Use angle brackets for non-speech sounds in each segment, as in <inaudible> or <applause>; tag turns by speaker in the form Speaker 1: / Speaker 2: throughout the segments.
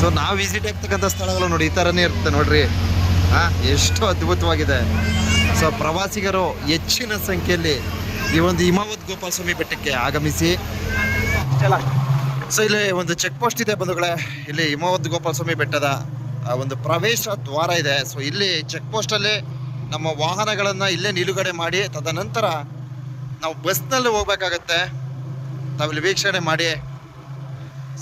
Speaker 1: So ನಾವು visit ಆಗ್ತಕ್ಕಂಥ ಸ್ಥಳಗಳು ನೋಡಿ, ಈ ಥರನೇ ಇರುತ್ತೆ ನೋಡ್ರಿ. ಹಾ ಎಷ್ಟು ಅದ್ಭುತವಾಗಿದೆ. ಸೊ ಪ್ರವಾಸಿಗರು ಹೆಚ್ಚಿನ ಸಂಖ್ಯೆಯಲ್ಲಿ ಈ ಒಂದು ಹಿಮಾವತ್ ಗೋಪಾಲ ಸ್ವಾಮಿ ಬೆಟ್ಟಕ್ಕೆ ಆಗಮಿಸಿ. ಸೊ ಇಲ್ಲಿ ಒಂದು ಚೆಕ್ ಪೋಸ್ಟ್ ಇದೆ ಬಂಧುಗಳೇ. ಇಲ್ಲಿ ಹಿಮಾವತ್ ಗೋಪಾಲ ಸ್ವಾಮಿ ಬೆಟ್ಟದ ಒಂದು ಪ್ರವೇಶ ದ್ವಾರ ಇದೆ. ಸೊ ಇಲ್ಲಿ ಚೆಕ್ ಪೋಸ್ಟಲ್ಲಿ ನಮ್ಮ ವಾಹನಗಳನ್ನು ಇಲ್ಲೇ ನಿಲುಗಡೆ ಮಾಡಿ, ತದನಂತರ ನಾವು ಬಸ್ನಲ್ಲಿ ಹೋಗ್ಬೇಕಾಗತ್ತೆ. ತಾವಿಲ್ಲಿ ವೀಕ್ಷಣೆ ಮಾಡಿ.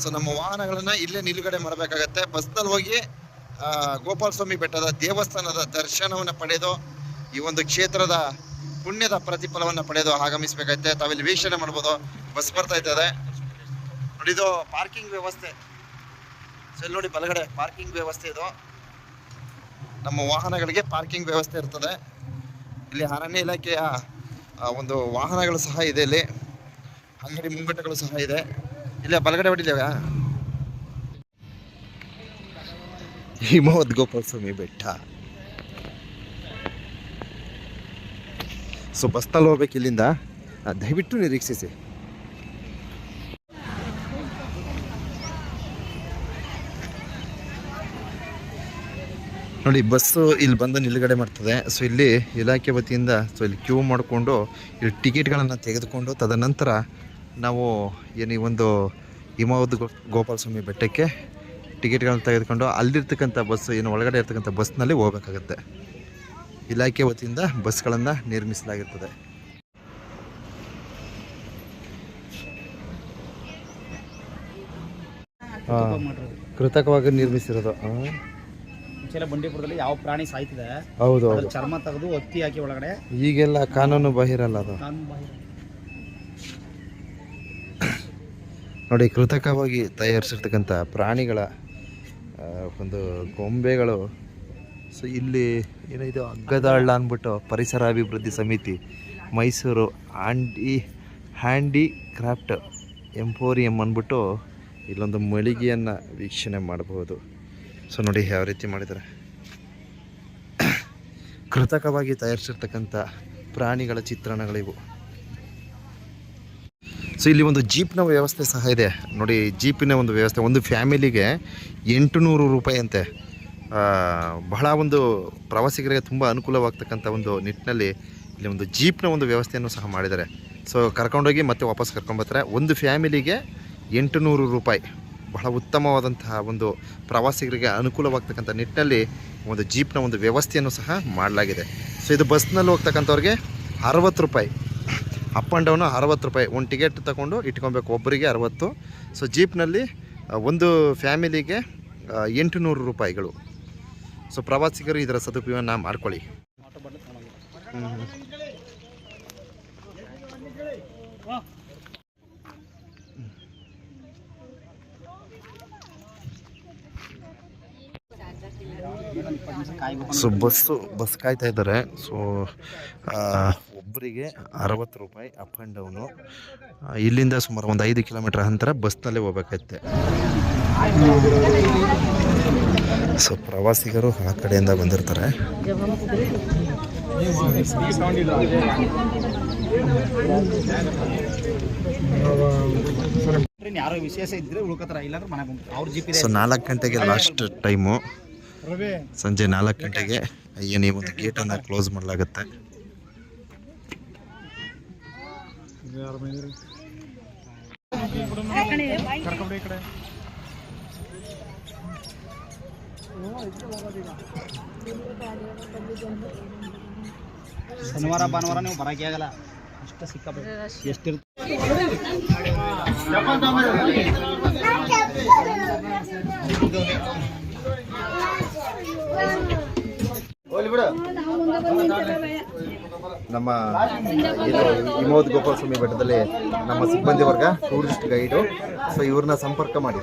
Speaker 1: ಸೊ ನಮ್ಮ ವಾಹನಗಳನ್ನು ಇಲ್ಲೇ ನಿಲುಗಡೆ ಮಾಡಬೇಕಾಗತ್ತೆ. ಬಸ್ನಲ್ಲಿ ಹೋಗಿ ಗೋಪಾಲ ಸ್ವಾಮಿ ಬೆಟ್ಟದ ದೇವಸ್ಥಾನದ ದರ್ಶನವನ್ನು ಪಡೆದು, ಈ ಒಂದು ಕ್ಷೇತ್ರದ ಪುಣ್ಯದ ಪ್ರತಿಫಲವನ್ನು ಪಡೆದು ಆಗಮಿಸಬೇಕಾಗತ್ತೆ. ತಾವಿಲ್ಲಿ ವೀಕ್ಷಣೆ ಮಾಡ್ಬೋದು. ಬಸ್ ಬರ್ತಾ ಇದ್ದಾರೆ ನೋಡಿ, ಇದು ಪಾರ್ಕಿಂಗ್ ವ್ಯವಸ್ಥೆ. ಸೊ ಇಲ್ಲಿ ನೋಡಿ ಬಲಗಡೆ ಪಾರ್ಕಿಂಗ್ ವ್ಯವಸ್ಥೆ ಇದು. ನಮ್ಮ ವಾಹನಗಳಿಗೆ ಪಾರ್ಕಿಂಗ್ ವ್ಯವಸ್ಥೆ ಇರ್ತದೆ. ಇಲ್ಲಿ ಅರಣ್ಯ ಇಲಾಖೆಯ ಒಂದು ವಾಹನಗಳು ಸಹ ಇದೆ ಇಲ್ಲಿ. ಅಂಗಡಿ ಮುಂಗಟ್ಟಗಳು ಸಹ ಇದೆ. ಇಲ್ಲಿ, ಬಲಗಡೆ ಹೊಡಿದೇವ ಹಿಮವದ್ ಗೋಪಾಲ ಸ್ವಾಮಿ ಬೆಟ್ಟ. ಸೊ ಬಸ್ನಲ್ಲಿ ಹೋಗ್ಬೇಕು ಇಲ್ಲಿಂದ. ದಯವಿಟ್ಟು ನಿರೀಕ್ಷಿಸಿ. ನೋಡಿ ಬಸ್ಸು ಇಲ್ಲಿ ಬಂದು ನಿಲುಗಡೆ ಮಾಡ್ತದೆ. ಸೊ, ಇಲ್ಲಿ ಇಲಾಖೆ ವತಿಯಿಂದ, ಸೊ, ಇಲ್ಲಿ ಕ್ಯೂ ಮಾಡಿಕೊಂಡು, ಇಲ್ಲಿ ಟಿಕೆಟ್ಗಳನ್ನು ತೆಗೆದುಕೊಂಡು, ತದನಂತರ ನಾವು ಏನು ಈ ಒಂದು ಹಿಮಾವದ್ ಗೋಪಾಲ ಸ್ವಾಮಿ ಬೆಟ್ಟಕ್ಕೆ ಟಿಕೆಟ್ಗಳನ್ನು ತೆಗೆದುಕೊಂಡು ಅಲ್ಲಿರ್ತಕ್ಕಂಥ ಬಸ್ ಏನು ಒಳಗಡೆ ಇರ್ತಕ್ಕಂಥ ಬಸ್ನಲ್ಲಿ ಹೋಗಬೇಕಾಗತ್ತೆ. ಇಲಾಖೆ ವತಿಯಿಂದ ಬಸ್ಗಳನ್ನು ನಿರ್ಮಿಸಲಾಗಿರ್ತದೆ. ಕೃತಕವಾಗಿ ನಿರ್ಮಿಸಿರೋದು.
Speaker 2: ಬಂಡೀಪುರದಲ್ಲಿ ಯಾವ ಪ್ರಾಣಿ ಸಾಯ್ತಿದೆ?
Speaker 1: ಹೌದು
Speaker 2: ಅದ್ರ ಚರ್ಮ ತೆಗೆದು ಒತ್ತಿ ಹಾಕಿ ಒಳಗಡೆ
Speaker 1: ಈಗೆಲ್ಲ ಕಾನೂನು ಬಾಹಿರಲ್ಲ ಅದು. ನೋಡಿ, ಕೃತಕವಾಗಿ ತಯಾರಿಸಿರ್ತಕ್ಕಂಥ ಪ್ರಾಣಿಗಳ ಒಂದು ಗೊಂಬೆಗಳು. ಸೊ ಇಲ್ಲಿ ಏನಿದು ಅಗ್ಗದಾಳ ಅಂದ್ಬಿಟ್ಟು ಪರಿಸರ ಅಭಿವೃದ್ಧಿ ಸಮಿತಿ, ಮೈಸೂರು ಹ್ಯಾಂಡಿ ಕ್ರಾಫ್ಟ್ ಎಂಪೋರಿಯಂ ಅಂದ್ಬಿಟ್ಟು ಇಲ್ಲೊಂದು ಮಳಿಗೆಯನ್ನು ವೀಕ್ಷಣೆ ಮಾಡಬಹುದು. ಸೊ ನೋಡಿ ಯಾವ ರೀತಿ ಮಾಡಿದ್ದಾರೆ. <coughs> ಕೃತಕವಾಗಿ ತಯಾರಿಸಿರ್ತಕ್ಕಂಥ ಪ್ರಾಣಿಗಳ ಚಿತ್ರಣಗಳಿವು. ಸೊ ಇಲ್ಲಿ ಒಂದು ಜೀಪ್ನ ವ್ಯವಸ್ಥೆ ಸಹ ಇದೆ. ನೋಡಿ ಜೀಪಿನ ಒಂದು ವ್ಯವಸ್ಥೆ. ಒಂದು ಫ್ಯಾಮಿಲಿಗೆ ಎಂಟು ನೂರು ರೂಪಾಯಿ ಅಂತೆ ಆ, ಬಹಳ ಒಂದು ಪ್ರವಾಸಿಗರಿಗೆ ತುಂಬ ಅನುಕೂಲವಾಗ್ತಕ್ಕಂಥ ಒಂದು ನಿಟ್ಟಿನಲ್ಲಿ ಇಲ್ಲಿ ಒಂದು ಜೀಪ್ನ ಒಂದು ವ್ಯವಸ್ಥೆಯನ್ನು ಸಹ ಮಾಡಿದ್ದಾರೆ. ಸೊ ಕರ್ಕೊಂಡೋಗಿ ಮತ್ತೆ ವಾಪಸ್ ಕರ್ಕೊಂಬರ್ತಾರೆ. ಒಂದು ಫ್ಯಾಮಿಲಿಗೆ ಎಂಟು ನೂರು ರೂಪಾಯಿ ಬಹಳ ಉತ್ತಮವಾದಂತಹ ಒಂದು ಪ್ರವಾಸಿಗರಿಗೆ ಅನುಕೂಲವಾಗ್ತಕ್ಕಂಥ ನಿಟ್ಟಿನಲ್ಲಿ ಒಂದು ಜೀಪ್ನ ಒಂದು ವ್ಯವಸ್ಥೆಯನ್ನು ಸಹ ಮಾಡಲಾಗಿದೆ. ಸೊ ಇದು ಬಸ್ನಲ್ಲಿ ಹೋಗ್ತಕ್ಕಂಥವ್ರಿಗೆ ಅರವತ್ತು ರೂಪಾಯಿ. ಅಪ್ ಆ್ಯಂಡ್ ಡೌನು ಅರವತ್ತು ರೂಪಾಯಿ. ಒಂದು ಟಿಕೆಟ್ ತಗೊಂಡು ಇಟ್ಕೊಬೇಕು. ಒಬ್ಬರಿಗೆ ಅರವತ್ತು. ಸೊ ಜೀಪ್ನಲ್ಲಿ ಒಂದು ಫ್ಯಾಮಿಲಿಗೆ ಎಂಟು ನೂರು ರೂಪಾಯಿಗಳು. ಸೊ ಪ್ರವಾಸಿಗರು ಇದರ ಸದುಪಯೋಗನ ಮಾಡ್ಕೊಳ್ಳಿ. ಸೊ ಬಸ್ಸು ಬಸ್ ಕಾಯ್ತಾ ಇದ್ದಾರೆ. ಸೊ ಒಬ್ಬರಿಗೆ ಅರವತ್ತು ರೂಪಾಯಿ ಅಪ್ ಆ್ಯಂಡ್ ಡೌನು. ಇಲ್ಲಿಂದ ಸುಮಾರು ಒಂದು ಐದು ಕಿಲೋಮೀಟ್ರ್ ಅಂತರ ಬಸ್ನಲ್ಲೇ ಹೋಗ್ಬೇಕೈತೆ. ಸೊ ಪ್ರವಾಸಿಗರು ಆ ಕಡೆಯಿಂದ ಬಂದಿರ್ತಾರೆ.
Speaker 2: ಯಾರೋ ವಿಶೇಷ ಇದ್ರೆ ಉಳ್ಕೋತಾರ ಇಲ್ಲಾಂದ್ರೆ ಮನೆ ಬಂದು ಅವ್ರ ಜಿ ಪಿ
Speaker 1: ಸೊ ನಾಲ್ಕು ಗಂಟೆಗೆ ಲಾಸ್ಟ್ ಟೈಮು ಸಂಜೆ ನಾಲ್ಕು ಗಂಟೆಗೆ ಏನು ಈ ಒಂದು ಗೇಟನ್ನು ಕ್ಲೋಸ್ ಮಾಡಲಾಗುತ್ತೆ.
Speaker 2: ಶನಿವಾರ ಭಾನುವಾರ ನೀವು ಬರಕ್ಕೆ ಆಗಲ್ಲ. ಅಷ್ಟ ಸಿಕ್ಕಾಬೇಕು ಎಷ್ಟಿರುತ್ತೆ?
Speaker 1: ನಮ್ಮ ಇದು ವಿಮೋದ್ ಗೋಪಾಲ ಸ್ವಾಮಿ ಬೆಟ್ಟದಲ್ಲಿ ನಮ್ಮ ಸಿಬ್ಬಂದಿ ವರ್ಗ ಟೂರಿಸ್ಟ್ ಗೈಡು ಸೊ ಇವ್ರನ್ನ ಸಂಪರ್ಕ ಮಾಡಿ.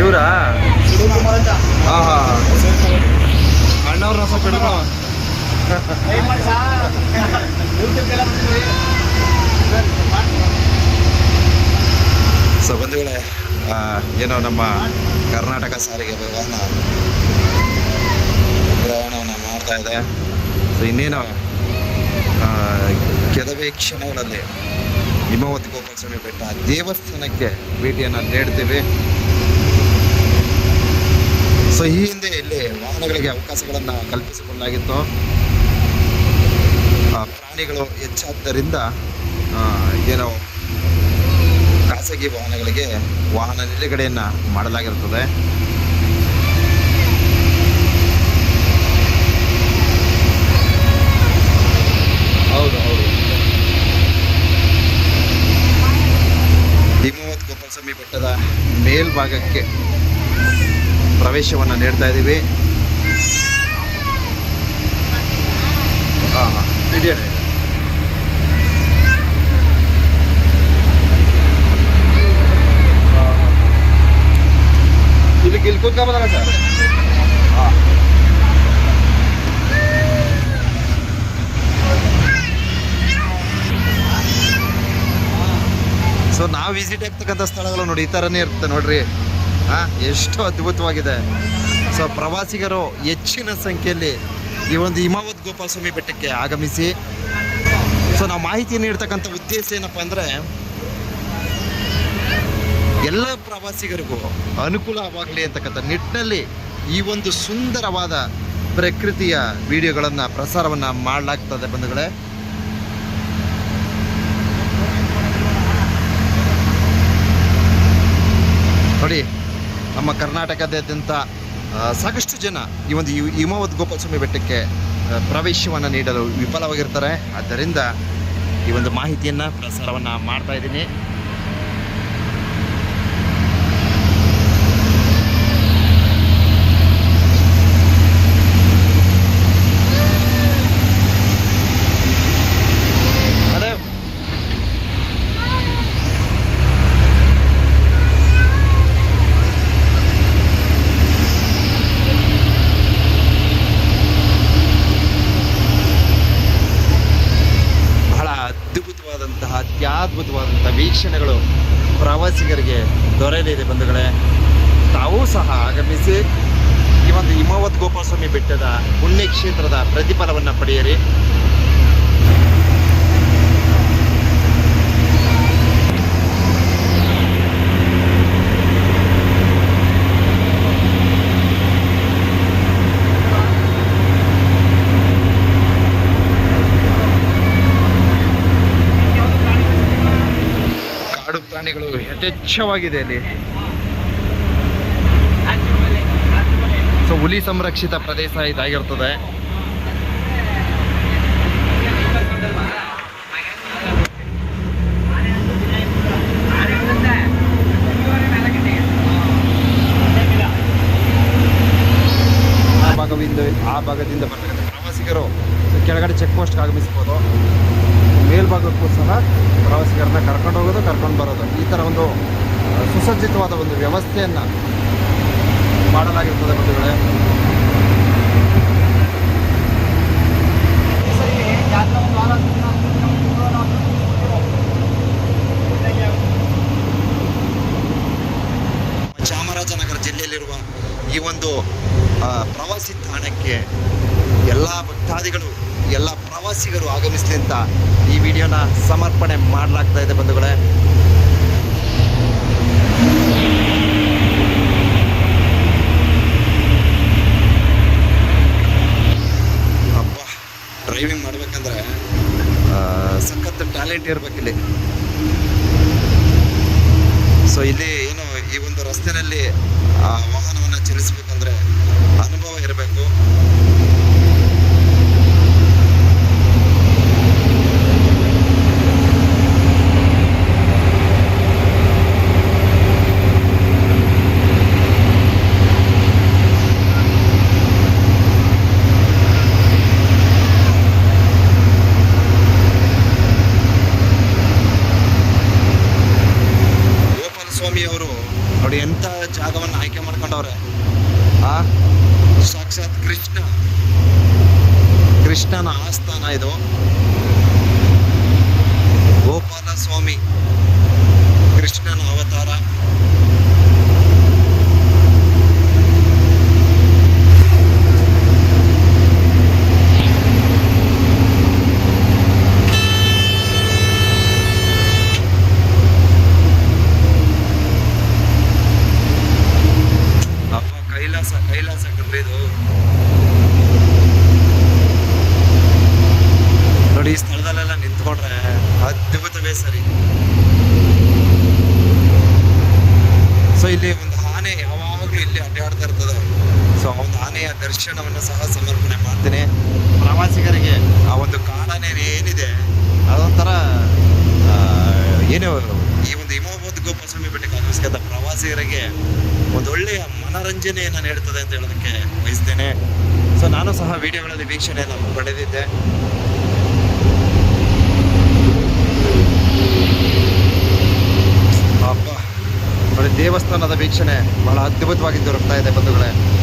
Speaker 1: ಇವರಾ? ಹಾ ಹಾ ಅಣ್ಣವ್ರನ್ನ. ಸೊ ಬಂಧುಗಳೇ ಏನೋ ನಮ್ಮ ಕರ್ನಾಟಕ ಸಾರಿಗೆ ವಾಹನ ಪ್ರಯಾಣವನ್ನು ಮಾಡ್ತಾ ಇದೆ. ಇನ್ನೇನು ಕೆಲವೇ ಕ್ಷಣಗಳಲ್ಲಿ ಹಿಮವತ್ ಗೋಪಾಲ ಸ್ವಾಮಿ ಬೆಟ್ಟ ದೇವಸ್ಥಾನಕ್ಕೆ ಭೇಟಿಯನ್ನು ನೀಡ್ತೀವಿ. ಸೊ, ಈ ಹಿಂದೆ ಇಲ್ಲಿ ವಾಹನಗಳಿಗೆ ಅವಕಾಶಗಳನ್ನು ಕಲ್ಪಿಸಿಕೊಳ್ಳಲಾಗಿತ್ತು ಪ್ರಾಣಿಗಳು ಹೆಚ್ಚಾದ್ದರಿಂದ ಏನೋ ಖಾಸಗಿ ವಾಹನಗಳಿಗೆ ವಾಹನ ನಿಲುಗಡೆಯನ್ನು ಮಾಡಲಾಗಿರುತ್ತದೆ
Speaker 2: ಹೌದು ಹೌದು
Speaker 1: ಹಿಮವತ್ ಗೋಪಾಲಸ್ವಾಮಿ ಬೆಟ್ಟದ ಮೇಲ್ಭಾಗಕ್ಕೆ ಪ್ರವೇಶವನ್ನು ನೀಡ್ತಾ ಇದ್ದೀವಿ ಹಾಂ ಹಾಂ. ಇದೆಯೇ ಇಲ್ಲಿ ಇಲ್ಲಿ ಸರ್ ಹಾಂ ಸೊ ನಾವು ವಿಸಿಟ್ ಆಗ್ತಕ್ಕಂಥ ಸ್ಥಳಗಳು ನೋಡಿ, ಈ ಥರನೇ ಇರುತ್ತೆ ನೋಡ್ರಿ. ಹಾಂ, ಎಷ್ಟು ಅದ್ಭುತವಾಗಿದೆ. ಸೊ ಪ್ರವಾಸಿಗರು ಹೆಚ್ಚಿನ ಸಂಖ್ಯೆಯಲ್ಲಿ ಈ ಒಂದು ಹಿಮಾವತ್ ಗೋಪಾಲಸ್ವಾಮಿ ಬೆಟ್ಟಕ್ಕೆ ಆಗಮಿಸಿ. ಸೊ ನಾವು ಮಾಹಿತಿ ನೀಡ್ತಕ್ಕಂಥ ಉದ್ದೇಶ ಏನಪ್ಪ ಅಂದರೆ, ಎಲ್ಲ ಪ್ರವಾಸಿಗರಿಗೂ ಅನುಕೂಲವಾಗಲಿ ಅಂತಕ್ಕಂಥ ನಿಟ್ಟಿನಲ್ಲಿ ಈ ಒಂದು ಸುಂದರವಾದ ಪ್ರಕೃತಿಯ ವಿಡಿಯೋಗಳನ್ನು ಪ್ರಸಾರವನ್ನು ಮಾಡಲಾಗ್ತದೆ ಬಂಧುಗಳೇ. ನೋಡಿ, ನಮ್ಮ ಕರ್ನಾಟಕದಾದ್ಯಂತ ಸಾಕಷ್ಟು ಜನ ಈ ಒಂದು ಹಿಮವದ್ ಗೋಪಾಲಸ್ವಾಮಿ ಬೆಟ್ಟಕ್ಕೆ ಪ್ರವೇಶವನ್ನು ನೀಡಲು ವಿಫಲವಾಗಿರ್ತಾರೆ. ಆದ್ದರಿಂದ ಈ ಒಂದು ಮಾಹಿತಿಯನ್ನು ಪ್ರಸಾರವನ್ನು ಮಾಡ್ತಾ ಇದ್ದೀನಿ ಅದೇ ಬಹಳ ಅದ್ಭುತವಾದಂತಹ ಅತ್ಯದ್ಭುತವಾದಂತಹ ವೀಕ್ಷಣೆಗಳು ಪ್ರವಾಸಿಗರಿಗೆ ದೊರೆಯಲಿದೆ ಬಂಧುಗಳೇ. ತಾವೂ ಸಹ ಆಗಮಿಸಿ ಈ ಒಂದು ಹಿಮವತ್ ಗೋಪಾಲಸ್ವಾಮಿ ಬೆಟ್ಟದ ಪುಣ್ಯಕ್ಷೇತ್ರದ ಪ್ರತಿಫಲವನ್ನು ಪಡೆಯಿರಿ ಕಾಡು ಪ್ರಾಣಿಗಳು ಯಥೇಚ್ಛವಾಗಿದೆ ಅಲ್ಲಿ. ಸೊ ಹುಲಿ ಸಂರಕ್ಷಿತ ಪ್ರದೇಶ ಇದಾಗಿರ್ತದೆ. ಆ ಭಾಗದಿಂದ ಆ ಭಾಗದಿಂದ ಬರ್ತಕ್ಕಂಥ ಪ್ರವಾಸಿಗರು ಕೆಳಗಡೆ ಚೆಕ್ ಪೋಸ್ಟ್ಗೆ ಆಗಮಿಸ್ಬೋದು. ಮೇಲ್ಭಾಗಕ್ಕೂ ಸಹ ಪ್ರವಾಸಿಗರನ್ನ ಕರ್ಕೊಂಡು ಹೋಗೋದು, ಕರ್ಕೊಂಡು ಬರೋದು. ಈ ಥರ ಒಂದು ಸುಸಜ್ಜಿತವಾದ ಒಂದು ವ್ಯವಸ್ಥೆಯನ್ನು ಮಾಡಲಾಗಿರ್ತದೆ ಬಂಧುಗಳೇ. ಚಾಮರಾಜನಗರ ಜಿಲ್ಲೆಯಲ್ಲಿರುವ ಈ ಒಂದು ಪ್ರವಾಸಿ ತಾಣಕ್ಕೆ ಎಲ್ಲ ಭಕ್ತಾದಿಗಳು, ಎಲ್ಲ ಪ್ರವಾಸಿಗರು ಆಗಮಿಸಲಿ ಅಂತ ಸಮರ್ಪಣೆ ಮಾಡಲಾಗ್ತಾ ಇದೆ ಬಂಧುಗಳೇ ಅಬ್ಬ ಡ್ರೈವಿಂಗ್ ಮಾಡ್ಬೇಕಂದ್ರೆ ಆ, ಸಖತ್ ಟ್ಯಾಲೆಂಟ್ ಇರ್ಬೇಕಿಲ್ಲಿ ಸೊ ಇಲ್ಲಿ ಏನು ಈ ಒಂದು ರಸ್ತೆನಲ್ಲಿ ಆ ವಾಹನವನ್ನು ಚಲಿಸಬೇಕಂದ್ರೆ ಅನುಭವ ಇರಬೇಕು ಗೋಪಾಲ ಸ್ವಾಮಿ ಅವರು ನೋಡಿ ಎಂಥ ಆಯ್ಕೆ ಆ? ಸಾಕ್ಷಾತ್ ಕೃಷ್ಣ. ಕೃಷ್ಣನ ಆಸ್ಥಾನ ಇದು ಗೋಪಾಲ ಸ್ವಾಮಿ ಕೃಷ್ಣನ ಅವತಾರ ಅಪ್ಪ ಕೈಲಾಸ ಕೈಲಾಸ ಇಲ್ಲಿ ಒಂದು ಆನೆ ಯಾವಾಗಲೂ ಇಲ್ಲಿ ಅಡ್ಡಾಡ್ತಾ ಇರ್ತದೆ. ಸೊ ಆ ಒಂದು ಆನೆಯ ದರ್ಶನವನ್ನು ಸಹ ಸಮರ್ಪಣೆ ಮಾಡ್ತೇನೆ. ಪ್ರವಾಸಿಗರಿಗೆ ಆ ಒಂದು ಕಾಡಾನೆ ಏನಿದೆ, ಅದೊಂಥರ ಏನೇ ಈ ಒಂದು ಹಿಮವದ್ ಗೋಪಾಲಸ್ವಾಮಿ ಬೆಟ್ಟಕ್ಕೆ ಆಗಮಿಸಿದ ಪ್ರವಾಸಿಗರಿಗೆ ಒಂದು ಒಳ್ಳೆಯ ಮನರಂಜನೆಯನ್ನು ನೀಡುತ್ತದೆ ಅಂತ ಹೇಳೋದಕ್ಕೆ ಬಯಸ್ತೇನೆ. ಸೊ ನಾನು ಸಹ ವಿಡಿಯೋಗಳಲ್ಲಿ ವೀಕ್ಷಣೆಯನ್ನು ಪಡೆದಿದ್ದೆ. ದೇವಸ್ಥಾನದ ವೀಕ್ಷಣೆ ಬಹಳ ಅದ್ಭುತವಾಗಿ ದೊರಕ್ತಾ ಇದೆ ಬಂಧುಗಳೇ.